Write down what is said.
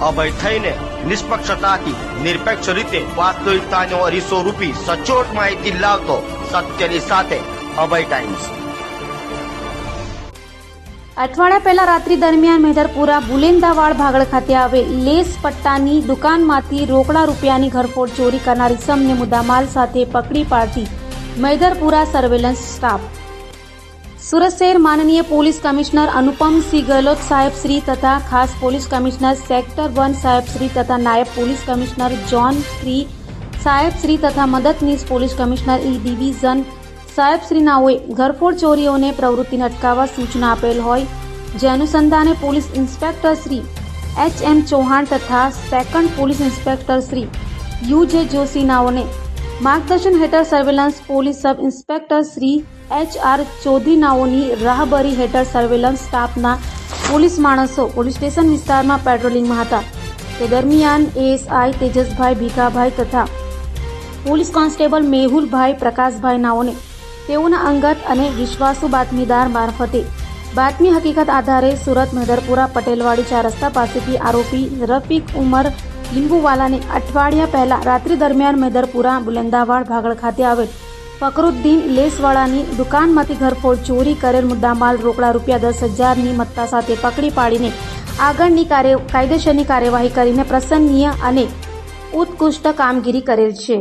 અભય થઈને નિષ્પક્ષતાથી, નિરપેક્ષ રીતે વાસ્તવિકતાનો અરીસો રૂપી સચોટ માહિતી લાવતો સત્યની સાથે અભય ટાઈમ્સ. અઠવાડિયા પહેલા રાત્રિ દરમિયાન મેધરપુરા બુલેન્દાવાડ ભાગળ ખાતે આવેલ લેસ પટ્ટાની દુકાનમાંથી રોકડા રૂપિયાની ઘરફોડ ચોરી કરનાર ઇસમને મુદ્દામાલ સાથે પકડી પાડતી મેધરપુરા સર્વેલન્સ સ્ટાફ. સુરત શહેર માનનીય પોલીસ કમિશનર અનુપમસિંહ ગેહલોત સાહેબ શ્રી તથા ખાસ પોલીસ કમિશનર સેક્ટર વન સાહેબ શ્રી તથા નાયબ પોલીસ કમિશનર જોન શ્રી સાહેબશ્રી તથા મદદનીશ પોલીસ કમિશનર ઈ ડિવિઝન સાહેબશ્રીનાઓએ ઘરફોડ ચોરીઓને પ્રવૃત્તિને અટકાવવા સૂચના આપેલ હોય. જે અનુસંધાને police inspector Shri H M Chauhan તથા second police inspector Shri U J જોશીનાઓને માર્ગદર્શન હેઠળ surveillance police sub inspector Shri H R ચૌધરીનાઓની રાહબરી હેઠળ સર્વેલન્સ સ્ટાફના પોલીસ માણસો પોલીસ સ્ટેશન વિસ્તારમાં પેટ્રોલિંગમાં હતા. તે દરમિયાન એએસઆઈ તેજસભાઈ ભીખાભાઈ તથા પોલીસ કોન્સ્ટેબલ મેહુલભાઈ પ્રકાશભાઈ નાઓને તેઓના અંગત અને વિશ્વાસુ બાતમીદાર મારફતે બાતમી હકીકત આધારે સુરત મહેદરપુરા પટેલવાડી ચાર રસ્તા પાસેથી આરોપી રફીક ઉમર લીંબુવાલાને અઠવાડિયા પહેલા રાત્રિ દરમિયાન મેદરપુરા, બુલંદાવાડ, ભાગળ ખાતે આવેલ ફકરુદ્દીન લેસવાળાની દુકાનમાંથી ઘરફોડ ચોરી કરેલ મુદ્દામાલ રોકડા રૂપિયા દસ હજારની મત્તા સાથે પકડી પાડીને આગળની કાર્ય, કાયદેસરની કાર્યવાહી કરીને પ્રસન્નીય અને ઉત્કૃષ્ટ કામગીરી કરેલ છે.